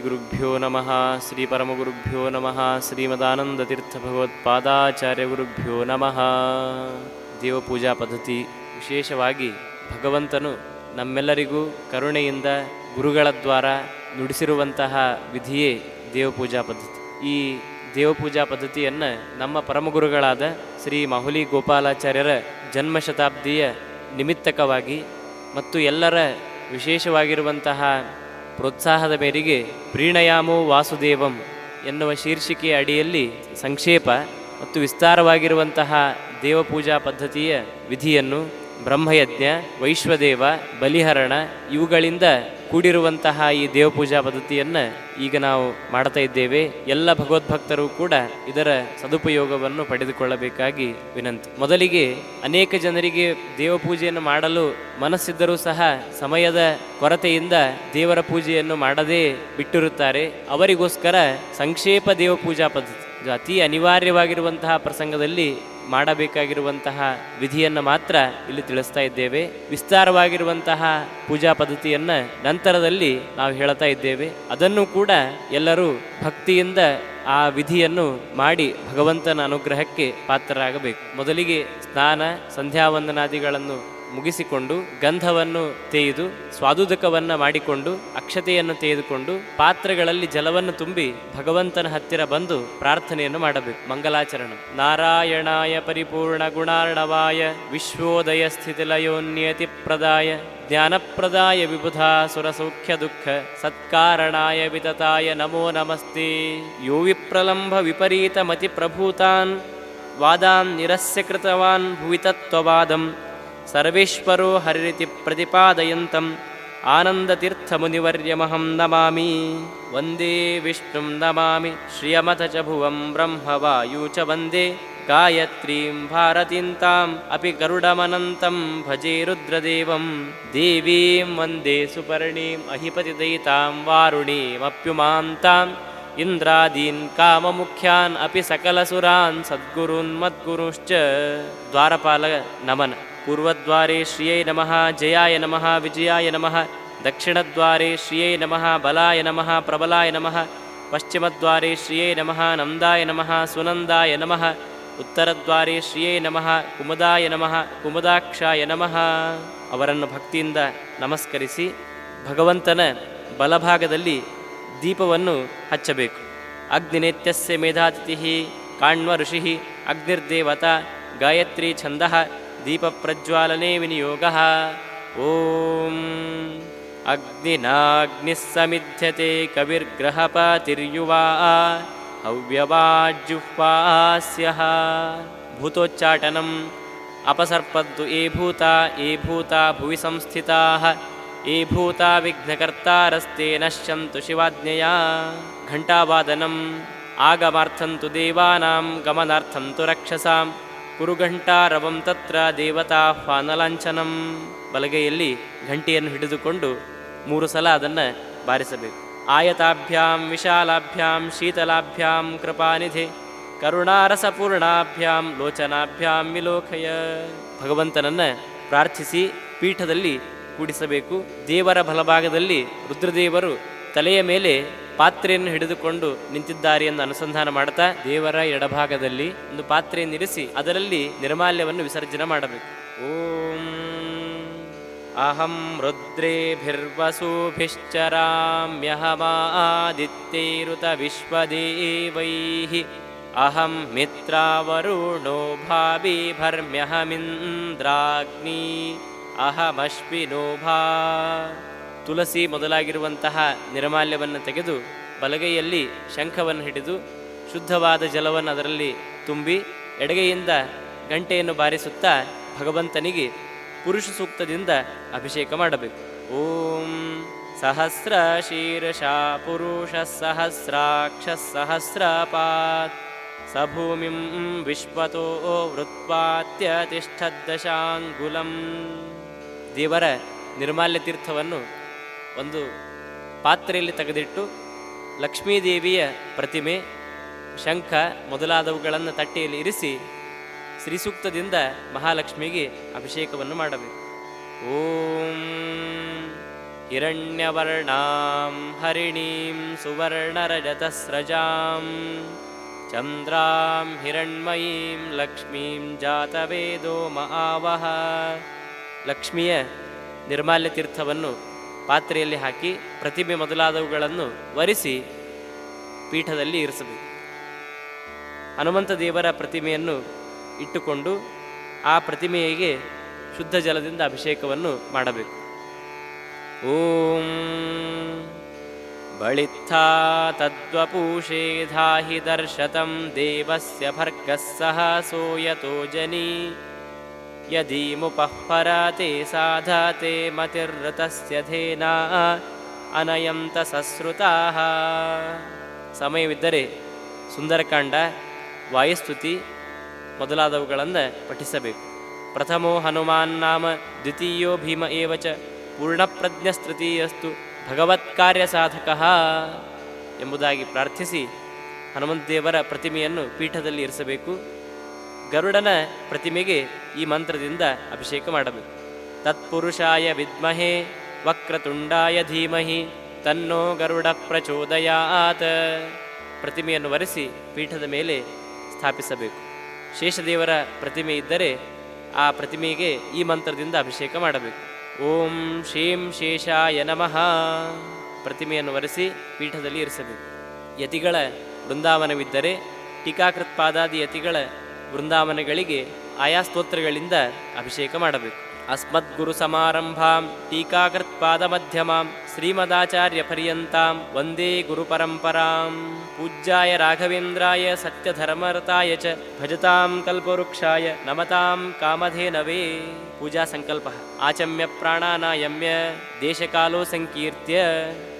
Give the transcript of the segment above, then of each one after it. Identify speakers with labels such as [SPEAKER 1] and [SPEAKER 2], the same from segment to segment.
[SPEAKER 1] ಗುರುಭ್ಯೋ ನಮಃ, ಶ್ರೀ ಪರಮಗುರುಭ್ಯೋ ನಮಃ ಶ್ರೀಮದಾನಂದತೀರ್ಥ ಭಗವತ್ಪಾದಾಚಾರ್ಯ ಗುರುಭ್ಯೋ ನಮಃ. ದೇವಪೂಜಾ ಪದ್ಧತಿ. ವಿಶೇಷವಾಗಿ ಭಗವಂತನು ನಮ್ಮೆಲ್ಲರಿಗೂ ಕರುಣೆಯಿಂದ ಗುರುಗಳ ದ್ವಾರ ನುಡಿಸಿರುವಂತಹ ವಿಧಿಯೇ ದೇವಪೂಜಾ ಪದ್ಧತಿ. ಈ ದೇವಪೂಜಾ ಪದ್ಧತಿಯನ್ನು ನಮ್ಮ ಪರಮಗುರುಗಳಾದ ಶ್ರೀ ಮಾಹುಲಿ ಗೋಪಾಲಾಚಾರ್ಯರ ಜನ್ಮ ಶತಾಬ್ದಿಯ ನಿಮಿತ್ತಕವಾಗಿ ಮತ್ತು ಎಲ್ಲರ ವಿಶೇಷವಾಗಿರುವಂತಹ ಪ್ರೋತ್ಸಾಹದ ಮೇರೆಗೆ ಪ್ರೀಣಯಾಮೋ ವಾಸುದೇವಂ ಎನ್ನುವ ಶೀರ್ಷಿಕೆಯ ಅಡಿಯಲ್ಲಿ ಸಂಕ್ಷೇಪ ಮತ್ತು ವಿಸ್ತಾರವಾಗಿರುವಂತಹ ದೇವಪೂಜಾ ಪದ್ಧತಿಯ ವಿಧಿಯನ್ನು ಬ್ರಹ್ಮಯಜ್ಞ, ವೈಶ್ವದೇವ, ಬಲಿಹರಣ ಇವುಗಳಿಂದ ಕೂಡಿರುವಂತಹ ಈ ದೇವಪೂಜಾ ಪದ್ಧತಿಯನ್ನು ಈಗ ನಾವು ಮಾಡ್ತಾ ಇದ್ದೇವೆ. ಎಲ್ಲ ಭಗವದ್ಭಕ್ತರು ಕೂಡ ಇದರ ಸದುಪಯೋಗವನ್ನು ಪಡೆದುಕೊಳ್ಳಬೇಕಾಗಿ ವಿನಂತಿ. ಮೊದಲಿಗೆ ಅನೇಕ ಜನರಿಗೆ ದೇವಪೂಜೆಯನ್ನು ಮಾಡಲು ಮನಸ್ಸಿದ್ದರೂ ಸಹ ಸಮಯದ ಕೊರತೆಯಿಂದ ದೇವರ ಪೂಜೆಯನ್ನು ಮಾಡದೇ ಬಿಟ್ಟಿರುತ್ತಾರೆ. ಅವರಿಗೋಸ್ಕರ ಸಂಕ್ಷೇಪ ದೇವಪೂಜಾ ಪದ್ಧತಿ, ಅತಿ ಅನಿವಾರ್ಯವಾಗಿರುವಂತಹ ಪ್ರಸಂಗದಲ್ಲಿ ಮಾಡಬೇಕಾಗಿರುವಂತಹ ವಿಧಿಯನ್ನು ಮಾತ್ರ ಇಲ್ಲಿ ತಿಳಿಸ್ತಾ ಇದ್ದೇವೆ. ವಿಸ್ತಾರವಾಗಿರುವಂತಹ ಪೂಜಾ ಪದ್ಧತಿಯನ್ನ ನಂತರದಲ್ಲಿ ನಾವು ಹೇಳ್ತಾ ಇದ್ದೇವೆ. ಅದನ್ನು ಕೂಡ ಎಲ್ಲರೂ ಭಕ್ತಿಯಿಂದ ಆ ವಿಧಿಯನ್ನು ಮಾಡಿ ಭಗವಂತನ ಅನುಗ್ರಹಕ್ಕೆ ಪಾತ್ರರಾಗಬೇಕು. ಮೊದಲಿಗೆ ಸ್ನಾನ, ಸಂಧ್ಯಾವಂದನಾದಿಗಳನ್ನು ಮುಗಿಸಿಕೊಂಡು ಗಂಧವನ್ನು ತೇಯ್ದು ಸ್ವಾದುದಕವನ್ನು ಮಾಡಿಕೊಂಡು ಅಕ್ಷತೆಯನ್ನು ತೆಗೆದುಕೊಂಡು ಪಾತ್ರೆಗಳಲ್ಲಿ ಜಲವನ್ನು ತುಂಬಿ ಭಗವಂತನ ಹತ್ತಿರ ಬಂದು ಪ್ರಾರ್ಥನೆಯನ್ನು ಮಾಡಬೇಕು. ಮಂಗಲಾಚರಣ. ನಾರಾಯಣಾಯ ಪರಿಪೂರ್ಣ ಗುಣಾರ್ಣವಾಯ ವಿಶ್ವೋದಯ ಸ್ಥಿತಿಲಯೋನ್ಯತಿ ಪ್ರದಾಯ ಜ್ಞಾನಪ್ರದಾಯ ವಿಬುಧಾ ಸುರಸೌಖ್ಯ ದುಃಖ ಸತ್ಕಾರಣಾಯ ವಿತತಾಯ ನಮೋ ನಮಸ್ತೆ. ಯೋ ವಿಪ್ರಲಂಭ ವಿಪರೀತ ಮತಿ ಪ್ರಭೂತಾನ್ ವಾದಾನ್ ನಿರಸ್ಯ ಕೃತವಾನ್ ಭುವಿತತ್ವವಾದಂ सर्वेश्वरो हरिति प्रतिपादयन्तम् आनन्दतीर्थमुनिवर्यमहं नमामि। वन्दे विष्णुं नमामि। श्रियमथ च भुवं ब्रह्मवायु च वन्दे। गायत्रीं भारतीं ताम् अपि गरुडमनन्तं। भजे रुद्रदेवं। देवीं वन्दे सुपर्णीम् अहिपतिदयितां वारुणीमप्युमान्ताम्। इन्द्रादीन् काममुख्यान् अपि सकलसुरान्। सद्गुरून् मद्गुरुश्च। द्वारपालनमन ಪೂರ್ವದ್ವಾರೆ ಶ್ರಿಯೈ ನಮಃ ಜಯಾಯ ನಮಃ ವಿಜಯಾಯ ನಮಃ ದಕ್ಷಿಣದ್ವಾರೆ ಶ್ರಿಯೈ ನಮಃ ಬಲಾಯ ನಮಃ ಪ್ರಬಲಾಯ ನಮಃ ಪಶ್ಚಿಮದ್ವಾರೆ ಶ್ರಿಯೈ ನಮಃ ನಂದಾಯ ನಮಃ ಸುನಂದಾಯ ನಮಃ ಉತ್ತರದ್ವಾರೆ ಶ್ರಿಯೈ ನಮಃ ಕುಮುದಾಯ ನಮಃ ಕುಮುದಾಕ್ಷಾಯ ನಮಃ ಅವರನ್ನು ಭಕ್ತಿಯಿಂದ ನಮಸ್ಕರಿಸಿ ಭಗವಂತನ ಬಲಭಾಗದಲ್ಲಿ ದೀಪವನ್ನು ಹಚ್ಚಬೇಕು. ಅಗ್ನಿನೇತ್ಯಸ್ಯ ಮೇಧಾತಿಥಿ, ಕಾಣ್ವ ಋಷಿ, ಅಗ್ನಿರ್ದೇವತಾ, ಗಾಯತ್ರಿ ಛಂದ दीपप्रज्वालने विनियोगः। ॐ अग्निनाग्निः समिध्यते कविर्ग्रहपातिर्युवा हव्यवाज्जुह्वास्यः। भूतोच्चाटनम् अपसर्पद्दु अपसर्पद्वे भूता ए भूता भुवि संस्थिताः। एभूता विघ्नकर्तारस्ते नश्यन्तु शिवाज्ञया। घण्टावादनम् आगमार्थं तु देवानां गमनार्थं तु रक्षसाम्। ಕುರುಘಂಟಾರವಂ ತತ್ರ ದೇವತಾ ಫಾನಲಾಂಛನಂ ಬಲಗೈಯಲ್ಲಿ ಘಂಟೆಯನ್ನು ಹಿಡಿದುಕೊಂಡು ಮೂರು ಸಲ ಅದನ್ನು ಬಾರಿಸಬೇಕು. ಆಯತಾಭ್ಯಾಂ, ವಿಶಾಲಾಭ್ಯಾಂ, ಶೀತಲಾಭ್ಯಾಂ, ಕೃಪಾನಿಧಿ, ಕರುಣಾರಸಪೂರ್ಣಾಭ್ಯಾಂ, ಲೋಚನಾಭ್ಯಾಂ ವಿಲೋಕಯ. ಭಗವಂತನನ್ನು ಪ್ರಾರ್ಥಿಸಿ ಪೀಠದಲ್ಲಿ ಕೂಡಿಸಬೇಕು. ದೇವರ ಬಲಭಾಗದಲ್ಲಿ ರುದ್ರದೇವರು ತಲೆಯ ಮೇಲೆ ಪಾತ್ರೆಯನ್ನು ಹಿಡಿದುಕೊಂಡು ನಿಂತಿದ್ದಾರೆ ಎಂದು ಅನುಸಂಧಾನ ಮಾಡ್ತಾ ದೇವರ ಎಡಭಾಗದಲ್ಲಿ ಒಂದು ಪಾತ್ರೆಯನ್ನಿರಿಸಿ ಅದರಲ್ಲಿ ನಿರ್ಮಾಲ್ಯವನ್ನು ವಿಸರ್ಜನೆ ಮಾಡಬೇಕು. ಓಂ ಅಹಂ ರುದ್ರೇಭಿರ್ವಸೂಭಿಶ್ಚರಾಮ್ಯಹಮಾದಿತ್ಯೈರುತ ವಿಶ್ವದೇವೈಃ ಅಹಂ ಮಿತ್ರಾವರುಣೋ ಭಾವಿಭರ್ಮ್ಯಹಮಿಂದ್ರಾಗ್ನಿ ಅಹಮಶ್ವಿನೋ ಭಾ ತುಳಸಿ ಮೊದಲಾಗಿರುವಂತಹ ನಿರ್ಮಾಲ್ಯವನ್ನು ತೆಗೆದು ಬಲಗೈಯಲ್ಲಿ ಶಂಖವನ್ನು ಹಿಡಿದು ಶುದ್ಧವಾದ ಜಲವನ್ನು ಅದರಲ್ಲಿ ತುಂಬಿ ಎಡಗೈಯಿಂದ ಗಂಟೆಯನ್ನು ಬಾರಿಸುತ್ತಾ ಭಗವಂತನಿಗೆ ಪುರುಷ ಸೂಕ್ತದಿಂದ ಅಭಿಷೇಕ ಮಾಡಬೇಕು. ಓಂ ಸಹಸ್ರ ಶೀರ್ಷ ಪುರುಷ ಸಹಸ್ರಾಕ್ಷ ಸಹಸ್ರಪಾತ್ ಸಭೂಮಿಂ ಭೂಮಿಂ ವಿಶ್ವತೋ ವೃತ್ಪಾತ್ಯ ತಿಷ್ಠದ್ದಶಾಂಗುಲಂ ದೇವರ ನಿರ್ಮಾಲ್ಯ ತೀರ್ಥವನ್ನು ಒಂದು ಪಾತ್ರೆಯಲ್ಲಿ ತೆಗೆದಿಟ್ಟು ಲಕ್ಷ್ಮೀದೇವಿಯ ಪ್ರತಿಮೆ, ಶಂಖ ಮೊದಲಾದವುಗಳನ್ನು ತಟ್ಟೆಯಲ್ಲಿ ಇರಿಸಿ ಶ್ರೀಸೂಕ್ತದಿಂದ ಮಹಾಲಕ್ಷ್ಮಿಗೆ ಅಭಿಷೇಕವನ್ನು ಮಾಡಬೇಕು. ಓಂ ಹಿರಣ್ಯವರ್ಣಾಂ ಹರಿಣೀಂ ಸುವರ್ಣರಜತಸ್ರಜಾಂ ಚಂದ್ರಾಂ ಹಿರಣ್ಮಯೀಂ ಲಕ್ಷ್ಮೀಂ ಜಾತವೇದೋ ಮಹಾವಹ. ಲಕ್ಷ್ಮಿಯ ನಿರ್ಮಾಲ್ಯ ತೀರ್ಥವನ್ನು ಪಾತ್ರೆಯಲ್ಲಿ ಹಾಕಿ ಪ್ರತಿಮೆ ಮೊದಲಾದವುಗಳನ್ನು ವರಿಸಿ ಪೀಠದಲ್ಲಿ ಇರಿಸಬೇಕು. ಹನುಮಂತ ದೇವರ ಪ್ರತಿಮೆಯನ್ನು ಇಟ್ಟುಕೊಂಡು ಆ ಪ್ರತಿಮೆಗೆ ಶುದ್ಧ ಜಲದಿಂದ ಅಭಿಷೇಕವನ್ನು ಮಾಡಬೇಕು. ಓಂ ಬಳಿತ್ಥಾ ತದ್ವಪೂಷೇ ಧಾಹಿ ದರ್ಶತಂ ದೇವಸ್ಯ ಭರ್ಗಃ ಸಹ ಸೋಯತೋ ಜನಿ. ಯದಿ साधाते ಸಾಧಾತೆ ಮತಿರ್ರತಸ್ಯ ಧೇನಾ ಅನಯಂತ ಸಸ್ರುತಾಃ ಸಮಯವಿದ್ದರೆ ಸುಂದರಕಾಂಡ, ವಾಯುಸ್ತುತಿ ಮೊದಲಾದವುಗಳನ್ನು ಪಠಿಸಬೇಕು. ಪ್ರಥಮೋ ಹನುಮಾನ್ ನಾಮ, ದ್ವಿತೀಯೋ ಭೀಮ ಏವ ಚ ಪೂರ್ಣಪ್ರಜ್ಞಸ್ತೃತೀಯಸ್ತು ಭಗವತ್ಕಾರ್ಯ ಸಾಧಕ ಎಂಬುದಾಗಿ ಪ್ರಾರ್ಥಿಸಿ ಹನುಮಂತದೇವರ ಪ್ರತಿಮೆಯನ್ನು ಪೀಠದಲ್ಲಿ ಇರಿಸಬೇಕು. ಗರುಡನ ಪ್ರತಿಮೆಗೆ ಈ ಮಂತ್ರದಿಂದ ಅಭಿಷೇಕ ಮಾಡಬೇಕು. ತತ್ಪುರುಷಾಯ ವಿದ್ಮಹೆ, ವಕ್ರತುಂಡಾಯ ಧೀಮಹಿ, ತನ್ನೋ ಗರುಡ ಪ್ರಚೋದಯಾತ್. ಪ್ರತಿಮೆಯನ್ನು ಒರೆಸಿ ಪೀಠದ ಮೇಲೆ ಸ್ಥಾಪಿಸಬೇಕು. ಶೇಷದೇವರ ಪ್ರತಿಮೆ ಇದ್ದರೆ ಆ ಪ್ರತಿಮೆಗೆ ಈ ಮಂತ್ರದಿಂದ ಅಭಿಷೇಕ ಮಾಡಬೇಕು. ಓಂ ಶೇಂ ಶೇಷಾಯ ನಮಃ. ಪ್ರತಿಮೆಯನ್ನು ಒರೆಸಿ ಪೀಠದಲ್ಲಿ ಇರಿಸಬೇಕು. ಯತಿಗಳ ಬೃಂದಾವನವಿದ್ದರೆ ಟೀಕಾಕೃತ್ಪಾದಾದಿ ಯತಿಗಳ ಬೃಂದಾವನಗಳಿಗೆ ಆಯಾ ಸ್ತೋತ್ರಗಳಿಂದ ಅಭಿಷೇಕ ಮಾಡಬೇಕು. ಅಸ್ಮದ್ಗುರು ಸಮಾರಂಭಾಂ ಟೀಕಾಕೃತ್ಪಾದ ಮಧ್ಯಮಾಂ श्रीमदाचार्यपर्यन्तां वन्दे गुरुपरम्परां। पूज्याय राघवेन्द्राय सत्यधर्मरताय च भजतां कल्पवृक्षाय नमतां कामधेनवे पूजासङ्कल्पः। आचम्य प्राणानायम्य देशकालो सङ्कीर्त्य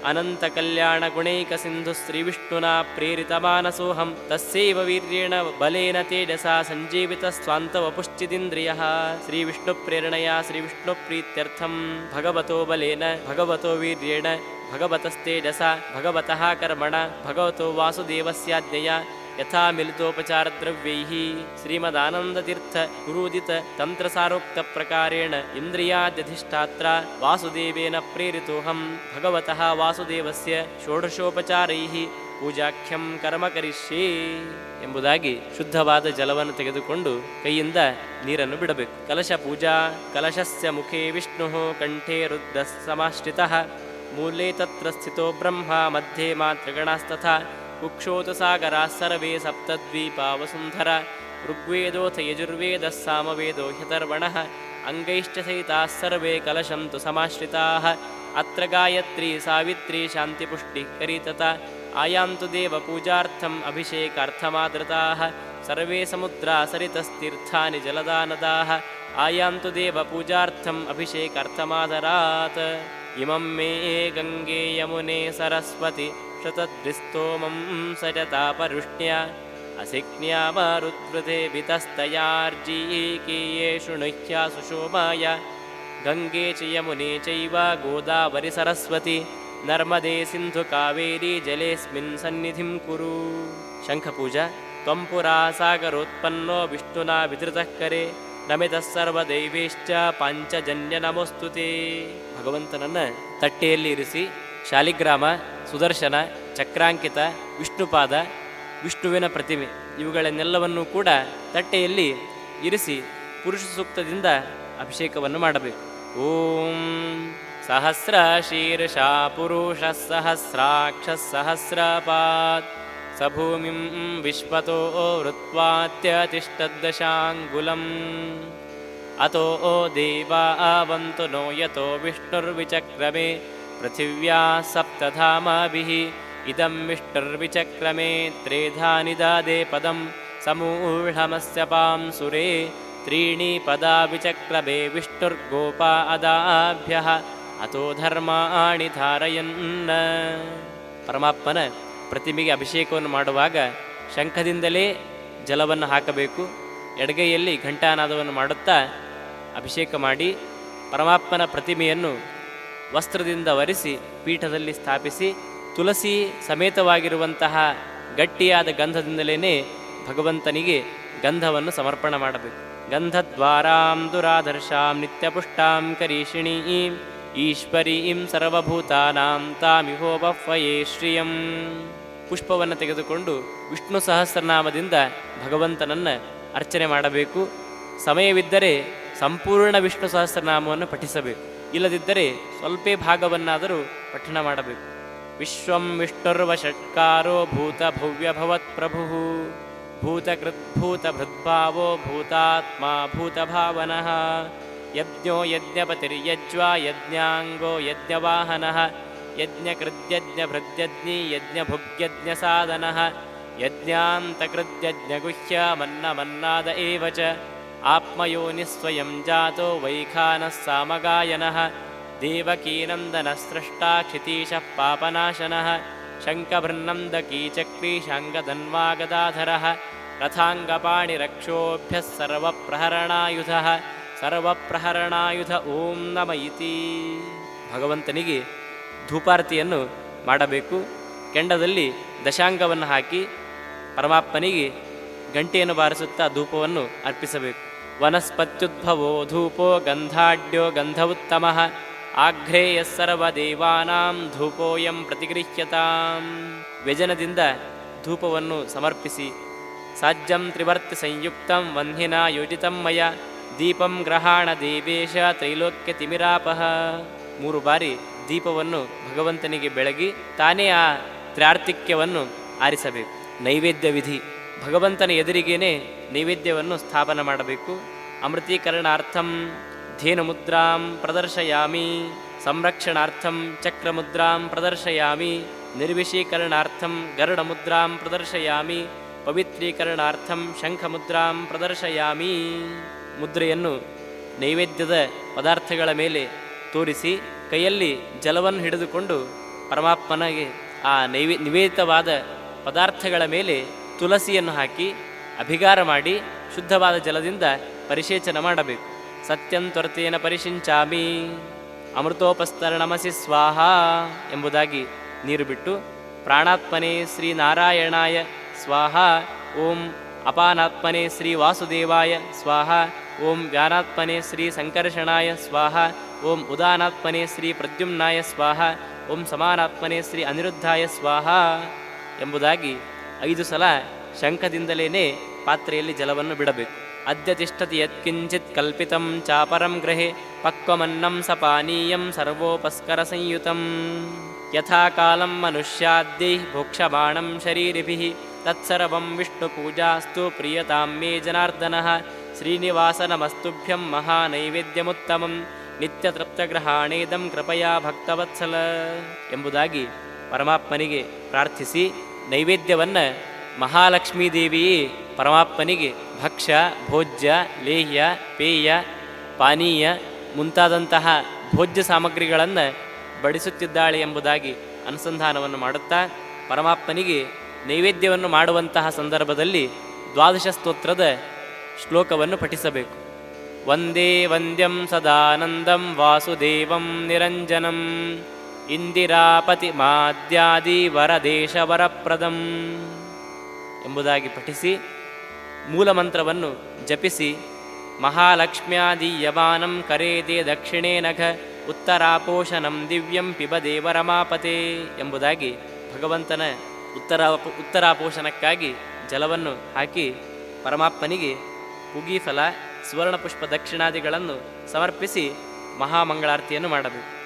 [SPEAKER 1] अनन्तकल्याणगुणैकसिन्धुश्रीविष्णुना प्रेरितमानसोऽहं तस्यैव वीर्येण बलेन तेजसा सञ्जीवितस्वान्तवपुश्चिदिन्द्रियः श्रीविष्णुप्रेरणया श्रीविष्णुप्रीत्यर्थं भगवतो बलेन भगवतो वीर्य ವೀರ್ಯೇಣ ಭಗವತಸ್ತೇಜಸ ಭಗವತಃ ಕರ್ಮಣ ಭಗವತೋ ವಾಸುದೇವಸ್ಯಾಜ್ಞೆಯ ಯಥಾ ಮಿಲಿತೋಪಚಾರದ್ರವ್ಯೈಃ ಶ್ರೀಮದಾನಂದತೀರ್ಥ ಗುರೂದಿತ ತಂತ್ರಸಾರೋಕ್ತ ಪ್ರಕಾರೇಣ ಇಂದ್ರಿಯಾದ್ಯಧಿಷ್ಠಾತ್ರ ವಾಸುದೇವೇನ ಪ್ರೇರಿತೋಹಂ ಭಗವತಃ ವಾಸುದೇವಸ್ಯ ಷೋಡಶೋಪಚಾರೈಃ ಪೂಜಾಖ್ಯಂ ಕರ್ಮ ಕರಿಷ್ಯೇ ಎಂಬುದಾಗಿ ಶುದ್ಧವಾದ ಜಲವನ್ನು ತೆಗೆದುಕೊಂಡು ಕೈಯಿಂದ ನೀರನ್ನು ಬಿಡಬೇಕು. ಕಲಶ ಪೂಜಾ ಕಲಶಸ್ಯ ಮುಖೇ ವಿಷ್ಣು ಕಂಠೇ ರುದ್ರ ಸಮಾಶ್ರಿತಃ मूले तत्र स्थितो ब्रह्मा मध्ये मातृगणास्तथा सप्तद्वीपा वसुन्धरा ऋग्वेदोऽथ यजुर्वेदः सामवेदो ह्यतर्वणः अङ्गैश्च सहिताः सर्वे कलशं तु समाश्रिताः। अत्र गायत्री सावित्री शान्तिपुष्टिः करीतथा आयान्तु देवपूजार्थम् अभिषेकार्थमादृताः। सर्वे समुद्रा सरितस्तीर्थानि जलदानदाः। आयान्तु देवपूजार्थम् अभिषेकार्थमादरात्। इमं मे गङ्गे यमुने सरस्वति शतद्विस्तोमं सजतापरुष्ण्या असिक्न्या वा रुद्रुदे वितस्तयार्जीयैकेयेषु नैख्या गङ्गे च यमुने चैव गोदावरि सरस्वति नर्मदे सिन्धुकावेरीजलेऽस्मिन् सन्निधिं कुरु। शङ्खपूजा त्वं पुरा सागरोत्पन्नो विष्णुना विधृतः करे। ನಮಿತಃ ಸರ್ವದೈವೇಶ್ಚ ಪಾಂಚಜನ್ಯ ನಮೋಸ್ತುತಿ ಭಗವಂತನನ್ನ ತಟ್ಟೆಯಲ್ಲಿ ಇರಿಸಿ ಶಾಲಿಗ್ರಾಮ, ಸುದರ್ಶನ, ಚಕ್ರಾಂಕಿತ, ವಿಷ್ಣುಪಾದ, ವಿಷ್ಣುವಿನ ಪ್ರತಿಮೆ ಇವುಗಳನ್ನೆಲ್ಲವನ್ನೂ ಕೂಡ ತಟ್ಟೆಯಲ್ಲಿ ಇರಿಸಿ ಪುರುಷ ಸೂಕ್ತದಿಂದ ಅಭಿಷೇಕವನ್ನು ಮಾಡಬೇಕು. ಓಂ ಸಹಸ್ರ ಶೀರ್ಷ ಪುರುಷ ಸಹಸ್ರಾಕ್ಷ ಸಹಸ್ರಪಾತ್ कभूमिं विश्वतो वृत्वात्यतिष्ठद्दशाङ्गुलम् अतो ओ देवा आवन्तु नो यतो विष्णुर्विचक्रमे। पृथिव्या सप्तधामाभिः इदं विष्टुर्विचक्रमे त्रेधानिदादे पदं। समूढमस्य पांसुरे त्रीणि पदा विचक्रमे विष्णुर्गोपा अदाभ्यः। अतो धर्माणि धारयन्। परमात्मन ಪ್ರತಿಮೆಗೆ ಅಭಿಷೇಕವನ್ನು ಮಾಡುವಾಗ ಶಂಖದಿಂದಲೇ ಜಲವನ್ನು ಹಾಕಬೇಕು. ಎಡಗೈಯಲ್ಲಿ ಘಂಟಾನಾದವನ್ನು ಮಾಡುತ್ತಾ ಅಭಿಷೇಕ ಮಾಡಿ ಪರಮಾತ್ಮನ ಪ್ರತಿಮೆಯನ್ನು ವಸ್ತ್ರದಿಂದ ವರಿಸಿ ಪೀಠದಲ್ಲಿ ಸ್ಥಾಪಿಸಿ ತುಳಸಿ ಸಮೇತವಾಗಿರುವಂತಹ ಗಟ್ಟಿಯಾದ ಗಂಧದಿಂದಲೇ ಭಗವಂತನಿಗೆ ಗಂಧವನ್ನು ಸಮರ್ಪಣ ಮಾಡಬೇಕು. ಗಂಧದ್ವಾರಾಂ ದುರಾದರ್ಶಾಂ ನಿತ್ಯಪುಷ್ಟಾಂ ಕರೀಷಿಣೀಂ ಈಶ್ವರೀಂ ಸರ್ವಭೂತಾನಾಂ ತಾಮಿಹೋ ಬಹ್ವಯೇ ಶ್ರಿಯಂ. ಪುಷ್ಪವನ್ನು ತೆಗೆದುಕೊಂಡು ವಿಷ್ಣು ಸಹಸ್ರನಾಮದಿಂದ ಭಗವಂತನನ್ನು ಅರ್ಚನೆ ಮಾಡಬೇಕು. ಸಮಯವಿದ್ದರೆ ಸಂಪೂರ್ಣ ವಿಷ್ಣು ಸಹಸ್ರನಾಮವನ್ನು ಪಠಿಸಬೇಕು. ಇಲ್ಲದಿದ್ದರೆ ಸ್ವಲ್ಪ ಭಾಗವನ್ನಾದರೂ ಪಠಣ ಮಾಡಬೇಕು. ವಿಶ್ವಂ ವಿಷ್ಣುರ್ವ ಷಟ್ಕಾರೋ ಭೂತ ಭವ್ಯ ಭವತ್ ಪ್ರಭು. ಭೂತಕೃದ್ಭೂತ ಭೃದ್ಭಾವೋ ಭೂತಾತ್ಮ ಭೂತಭಾವನಃ. ಯಜ್ಞೋ ಯಜ್ಞಪತಿರ್ಯಜ್ವಾ ಯಜ್ಞಾಂಗೋ ಯಜ್ಞವಾಹನಃ. ಯಜ್ಞಕೃದ್ಯಜ್ಞಭೃದ್ಯಜ್ಞಿ ಯಜ್ಞಭುಗ್ಯಜ್ಞಸಾಧನಃ ಯಜ್ಞಾಂತಕೃದ್ಯಜ್ಞಗುಹ್ಯ ಮನ್ನಮನ್ನಾದ ಏವ ಚ ಆತ್ಮಯೋನಿಸ್ವಯಂ ಜಾತೋ ವೈಖಾನಃ ಸಾಮಗಾಯನಃ ದೇವಕೀನಂದನಸ್ರಷ್ಟಾ ಕ್ಷಿತೀಶಃ ಪಾಪನಾಶನಃ ಶಂಖಭೃನ್ನಂದಕೀ ಚಕ್ರೀ ಶಾಂಗಧನ್ವಾಗದಾಧರಃ ರಥಾಂಗಪಾಣಿರಕ್ಷೋಭ್ಯಃ ಸರ್ವಪ್ರಹರಣಾಯುಧಃ ಸರ್ವಪ್ರಹರಣಾಯುಧ ಓಂ ನಮ ಇತಿ ಭಗವಂತನಿಗೆ ಧೂಪಾರತಿಯನ್ನು ಮಾಡಬೇಕು. ಕೆಂಡದಲ್ಲಿ ದಶಾಂಗವನ್ನು ಹಾಕಿ ಪರಮಾತ್ಮನಿಗೆ ಗಂಟೆಯನ್ನು ಬಾರಿಸುತ್ತಾ ಧೂಪವನ್ನು ಅರ್ಪಿಸಬೇಕು. ವನಸ್ಪತ್ಯುದ್ಭವೋ ಧೂಪೋ ಗಂಧಾಢ್ಯೋ ಗಂಧವುತ್ತಮ. ಆಗ್ರೇಯ ಸರ್ವದೇವಾನಾಂ ಧೂಪೋಯಂ ಪ್ರತಿಗೃಹ್ಯತಾಂ. ವ್ಯಜನದಿಂದ ಧೂಪವನ್ನು ಸಮರ್ಪಿಸಿ. ಸಾಜ್ಯಂ ತ್ರಿವರ್ತಿ ಸಂಯುಕ್ತಂ ವಂದ್ಹಿನ ಯೋಜಿತಂ ಮಯ. ದೀಪಂ ಗ್ರಹಾಣ ದೇವೇಶ ತ್ರೈಲೋಕ್ಯ ತಿಮಿರಾಪಹ. ಮೂರು ಬಾರಿ ದೀಪವನ್ನು ಭಗವಂತನಿಗೆ ಬೆಳಗಿ ತಾನೇ ಆ ತ್ರಾರ್ಥಿಕ್ಯವನ್ನು ಆರಿಸಬೇಕು. ನೈವೇದ್ಯ ವಿಧಿ. ಭಗವಂತನ ಎದುರಿಗೇನೆ ನೈವೇದ್ಯವನ್ನು ಸ್ಥಾಪನ ಮಾಡಬೇಕು. ಅಮೃತೀಕರಣಾರ್ಥಂ ಧೇನುಮುದ್ರಾಂ ಪ್ರದರ್ಶಯಾಮಿ. ಸಂರಕ್ಷಣಾರ್ಥಂ ಚಕ್ರಮುದ್ರಾಂ ಪ್ರದರ್ಶಯಾಮಿ. ನಿರ್ವಿಷೀಕರಣಾರ್ಥಂ ಗರುಡಮುದ್ರಾಂ ಪ್ರದರ್ಶಯಾಮಿ. ಪವಿತ್ರೀಕರಣಾರ್ಥಂ ಶಂಖಮುದ್ರಾಂ ಪ್ರದರ್ಶಯಾಮಿ. ಮುದ್ರೆಯನ್ನು ನೈವೇದ್ಯದ ಪದಾರ್ಥಗಳ ಮೇಲೆ ತೋರಿಸಿ ಕೈಯಲ್ಲಿ ಜಲವನ್ನು ಹಿಡಿದುಕೊಂಡು ಪರಮಾತ್ಮನಿಗೆ ಆ ನೈವೇ, ನಿವೇದಿತವಾದ ಪದಾರ್ಥಗಳ ಮೇಲೆ ತುಳಸಿಯನ್ನು ಹಾಕಿ ಅಭಿಗಾರ ಮಾಡಿ ಶುದ್ಧವಾದ ಜಲದಿಂದ ಪರಿಶೇಚನ ಮಾಡಬೇಕು. ಸತ್ಯಂ ತ್ವರ್ತೇನ ಪರಿಶಿಂಚಾಮಿ. ಅಮೃತೋಪಸ್ತರಣಮಸಿ ಸ್ವಾಹ ಎಂಬುದಾಗಿ ನೀರು ಬಿಟ್ಟು ಪ್ರಾಣಾತ್ಮನೇ ಶ್ರೀ ನಾರಾಯಣಾಯ ಸ್ವಾಹ. ಓಂ ಅಪಾನಾತ್ಮನೆ ಶ್ರೀ ವಾಸುದೇವಾಯ ಸ್ವಾಹ. ಓಂ ವ್ಯಾನಾತ್ಮನೇ ಶ್ರೀ ಸಂಕರ್ಷಣಾಯ ಸ್ವಾಹ. ಓಂ ಉದಾನಾತ್ಮನೇ ಶ್ರೀ ಪ್ರದ್ಯುಮ್ನಾಯ ಸ್ವಾಹ, ಓಂ ಸಮಾನಾತ್ಮನೇ ಶ್ರೀ ಅನಿರುದ್ಧಾಯ ಸ್ವಾಹ ಎಂಬುದಾಗಿ ಐದು ಸಲ ಶಂಖದಿಂದಲೇ ಪಾತ್ರೆಯಲ್ಲಿ ಜಲವನ್ನು ಬಿಡಬೇಕು. ಅದ್ಯ ತಿಷ್ಠತಿ ಯತ್ಕಿಂಚಿತ್ ಕಲ್ಪಿತಂ ಚಾಪರಂ ಗೃಹೆ ಪಕ್ವಮನ್ನಂ ಸ ಪಾನೀಯಂ ಸರ್ವೋಪಸ್ಕರ ಸಂಯುತಂ. ಯಥಾ ಕಾಲಂ ಮನುಷ್ಯಾದ್ಯೈ ಭೋಕ್ಷಬಾಣಂ ಶರೀರಿಭಿಃ ತತ್ಸರ್ವಂ ವಿಷ್ಣುಪೂಜಾಸ್ತು ಪ್ರಿಯತಾಂ ಮೇ ಜನಾರ್ದನಃ. ಶ್ರೀನಿವಾಸ ನಮಸ್ತುಭ್ಯಂ ಮಹಾನೈವೇದ್ಯಮುತ್ತಮಂ ಅಣೇದಂ ಕೃಪಯಾ ಭಕ್ತವತ್ಸಲ ಎಂಬುದಾಗಿ ಪರಮಾತ್ಮನಿಗೆ ಪ್ರಾರ್ಥಿಸಿ ನೈವೇದ್ಯವನ್ನು ಮಹಾಲಕ್ಷ್ಮೀ ದೇವಿ ಪರಮಾತ್ಮನಿಗೆ ಭಕ್ಷ್ಯ, ಭೋಜ್ಯ, ಲೇಹ್ಯ, ಪೇಯ, ಪಾನೀಯ ಮುಂತಾದಂತಹ ಭೋಜ್ಯ ಸಾಮಗ್ರಿಗಳನ್ನು ಬಡಿಸುತ್ತಿದ್ದಾಳೆ ಎಂಬುದಾಗಿ ಅನುಸಂಧಾನವನ್ನು ಮಾಡುತ್ತಾ ಪರಮಾತ್ಮನಿಗೆ ನೈವೇದ್ಯವನ್ನು ಮಾಡುವಂತಹ ಸಂದರ್ಭದಲ್ಲಿ ದ್ವಾದಶ ಸ್ತೋತ್ರದ ಶ್ಲೋಕವನ್ನು ಪಠಿಸಬೇಕು. ವಂದೇ ವಂದ್ಯಂ ಸದಾನಂದಂ ವಾಸುದೇವಂ ನಿರಂಜನಂ ಇಂದಿರಾಪತಿ ಮಾದ್ಯಾದಿ ವರದೇಶ ವರಪ್ರದಂ ಎಂಬುದಾಗಿ ಪಠಿಸಿ, ಮೂಲಮಂತ್ರವನ್ನು ಜಪಿಸಿ ಮಹಾಲಕ್ಷ್ಮ್ಯಾದೀಯಮಾನಂ ಕರೇದೆ ದಕ್ಷಿಣೇ ನಘ ಉತ್ತರಾಪೋಷಣಂ ದಿವ್ಯಂ ಪಿಬದೇವ ರಮಾಪತೆ ಎಂಬುದಾಗಿ ಭಗವಂತನ ಉತ್ತರ ಉತ್ತರಾಪೋಷಣಕ್ಕಾಗಿ ಜಲವನ್ನು ಹಾಕಿ ಪರಮಾತ್ಮನಿಗೆ ಪುಗೀಫಲ ಸುವರ್ಣಪುಷ್ಪ ದಕ್ಷಿಣಾದಿಗಳನ್ನು ಸಮರ್ಪಿಸಿ ಮಹಾಮಂಗಳಾರತಿಯನ್ನು ಮಾಡಬೇಕು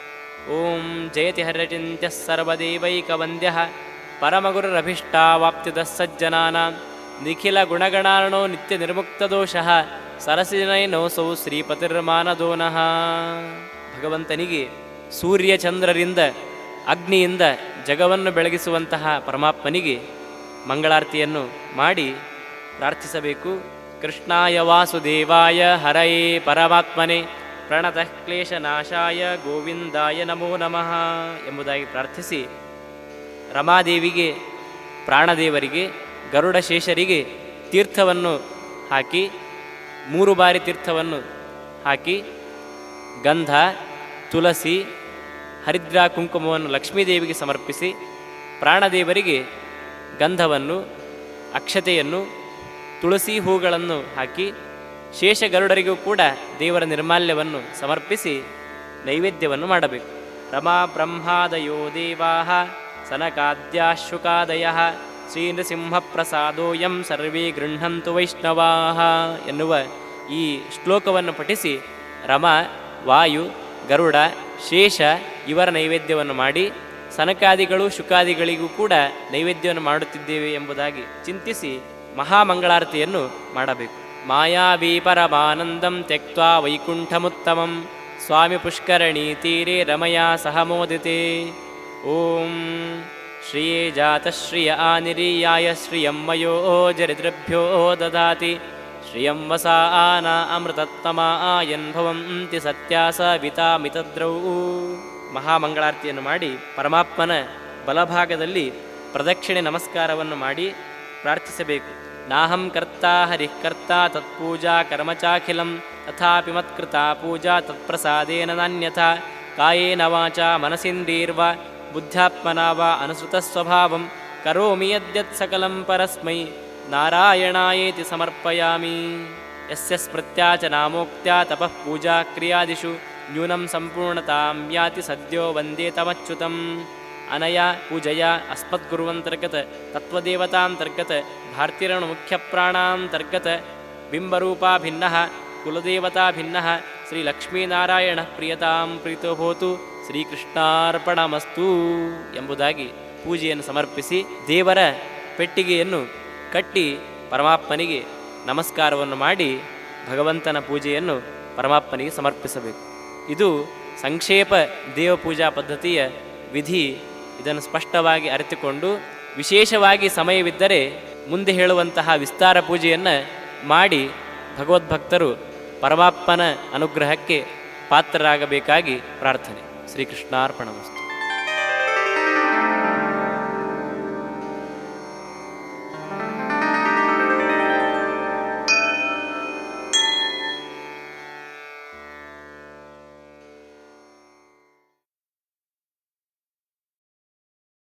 [SPEAKER 1] ಓಂ ಜಯತಿ ಹರ್ಯಚಿಂತ್ಯ ಸರ್ವದೇವೈಕವಂದ್ಯ ಪರಮಗುರುರಭಿಷ್ಟಾವಾಪ್ತಿದ ಸಜ್ಜನಾನ. ನಿಖಿಲ ಗುಣಗಣಾರಣೋ ನಿತ್ಯ ನಿರ್ಮುಕ್ತದೋಷಃ ಸರಸಿನೈನೋಸೌ ಶ್ರೀಪತಿರ್ಮಾನದೋನಃ ಭಗವಂತನಿಗೆ ಸೂರ್ಯ ಚಂದ್ರರಿಂದ, ಅಗ್ನಿಯಿಂದ ಜಗವನ್ನು ಬೆಳಗಿಸುವಂತಹ ಪರಮಾತ್ಮನಿಗೆ ಮಂಗಳಾರತಿಯನ್ನು ಮಾಡಿ ಪ್ರಾರ್ಥಿಸಬೇಕು. ಕೃಷ್ಣಾಯ ವಾಸುದೇವಾಯ ಹರಯೇ ಪರಮಾತ್ಮನೆ. ಪ್ರಣತಃ ಕ್ಲೇಶನಾಶಾಯ ಗೋವಿಂದಾಯ ನಮೋ ನಮಃ ಎಂಬುದಾಗಿ ಪ್ರಾರ್ಥಿಸಿ ರಮಾದೇವಿಗೆ, ಪ್ರಾಣದೇವರಿಗೆ ಗರುಡ ಶೇಷರಿಗೆ ತೀರ್ಥವನ್ನು ಹಾಕಿ, ಮೂರು ಬಾರಿ ತೀರ್ಥವನ್ನು ಹಾಕಿ, ಗಂಧ ತುಳಸಿ ಹರಿದ್ರಾ ಕುಂಕುಮವನ್ನು ಲಕ್ಷ್ಮೀದೇವಿಗೆ ಸಮರ್ಪಿಸಿ, ಪ್ರಾಣದೇವರಿಗೆ ಗಂಧವನ್ನು, ಅಕ್ಷತೆಯನ್ನು ತುಳಸಿ ಹೂಗಳನ್ನು ಹಾಕಿ ಶೇಷ ಗರುಡರಿಗೂ ಕೂಡ ದೇವರ ನಿರ್ಮಾಲ್ಯವನ್ನು ಸಮರ್ಪಿಸಿ ನೈವೇದ್ಯವನ್ನು ಮಾಡಬೇಕು. ರಮಾ ಬ್ರಹ್ಮಾದಯೋ ದೇವಾ ಸನಕಾದ್ಯಾಶುಕಾದಯ ಶ್ರೀನೃಸಿಂಹ ಪ್ರಸಾದೋಯಂ ಸರ್ವೇ ಗೃಹಂತು ವೈಷ್ಣವಾ ಎನ್ನುವ ಈ ಶ್ಲೋಕವನ್ನು ಪಠಿಸಿ ರಮ, ವಾಯು, ಗರುಡ, ಶೇಷ ಇವರ ನೈವೇದ್ಯವನ್ನು ಮಾಡಿ ಸನಕಾದಿಗಳು ಶುಕಾದಿಗಳಿಗೂ ಕೂಡ ನೈವೇದ್ಯವನ್ನು ಮಾಡುತ್ತಿದ್ದೇವೆ ಎಂಬುದಾಗಿ ಚಿಂತಿಸಿ ಮಹಾಮಂಗಳಾರತಿಯನ್ನು ಮಾಡಬೇಕು. ಮಾಯಾವಿ ಪರಮಾನಂದಂ ತ್ಯಕ್ವಾ ವೈಕುಂಠಮುತ್ತಮಂ. ಸ್ವಾಮಿ ಪುಷ್ಕರಣಿ ತೀರೆ ರಮಯಾ ಸಹ ಮೋದಿತೆ. ಓಂ ಶ್ರೀ ಜಾತಶ್ರಿಯ ಆನಿರೀಯಾಯ ಶ್ರಿಯಂ ಮಯೋ ಜರಿದ್ರಭ್ಯೋ ದದಾತಿ. ಶ್ರಿಯಂ ವಸಾ ಆನ ಅಮೃತತ್ತಮ ಆಯನ್ ಭವಂತಿ ಸತ್ಯಾಸ ವಿತಾಮಿತದ್ರೌ ಮಹಾಮಂಗಳಾರತಿಯನ್ನು ಮಾಡಿ ಪರಮಾತ್ಮನ ಬಲಭಾಗದಲ್ಲಿ ಪ್ರದಕ್ಷಿಣೆ ನಮಸ್ಕಾರವನ್ನು ಮಾಡಿ ಪ್ರಾರ್ಥಿಸಬೇಕು. नाहं कर्ता हरिः कर्ता तत्पूजा कर्म चाखिलं तथापि मत्कृता पूजा तत्प्रसादेन नान्यथा कायेन वाचा मनसिन्धिर्वा बुद्ध्यात्मना वा अनुसृतस्वभावं करोमि यद्यत् सकलं परस्मै नारायणायेति समर्पयामि। यस्य स्मृत्या च नामोक्त्या तपः पूजा क्रियादिषु न्यूनं सम्पूर्णतां याति सद्यो वन्दे तमच्युतम्। ಅನಯಾ ಪೂಜೆಯ ಅಸ್ಮದ್ಗುರುವಂತರ್ಗತ, ತತ್ವದೇವತಾಂತರ್ಗತ ಭಿನ್ನ ಕುಲದೇವತಾ ಭಿನ್ನ ಶ್ರೀ ಲಕ್ಷ್ಮೀನಾರಾಯಣ ಪ್ರಿಯತಾಂ ಪ್ರೀತೋ ಶ್ರೀ ಶ್ರೀಕೃಷ್ಣಾರ್ಪಣಮಸ್ತು ಎಂಬುದಾಗಿ ಪೂಜೆಯನ್ನು ಸಮರ್ಪಿಸಿ ದೇವರ ಪೆಟ್ಟಿಗೆಯನ್ನು ಕಟ್ಟಿ ಪರಮಾತ್ಮನಿಗೆ ನಮಸ್ಕಾರವನ್ನು ಮಾಡಿ ಭಗವಂತನ ಪೂಜೆಯನ್ನು ಪರಮಾತ್ಮನಿಗೆ ಸಮರ್ಪಿಸಬೇಕು. ಇದು ಸಂಕ್ಷೇಪ ದೇವಪೂಜಾ ಪದ್ಧತಿಯ ವಿಧಿ ಇದನ್ನು ಸ್ಪಷ್ಟವಾಗಿ ಅರಿತುಕೊಂಡು ವಿಶೇಷವಾಗಿ ಸಮಯವಿದ್ದರೆ ಮುಂದೆ ಹೇಳುವಂತಹ ವಿಸ್ತಾರ ಪೂಜೆಯನ್ನು ಮಾಡಿ ಭಗವದ್ಭಕ್ತರು ಪರಮಾತ್ಮನ ಅನುಗ್ರಹಕ್ಕೆ ಪಾತ್ರರಾಗಬೇಕಾಗಿ ಪ್ರಾರ್ಥನೆ. ಶ್ರೀಕೃಷ್ಣಾರ್ಪಣಮಸ್ತು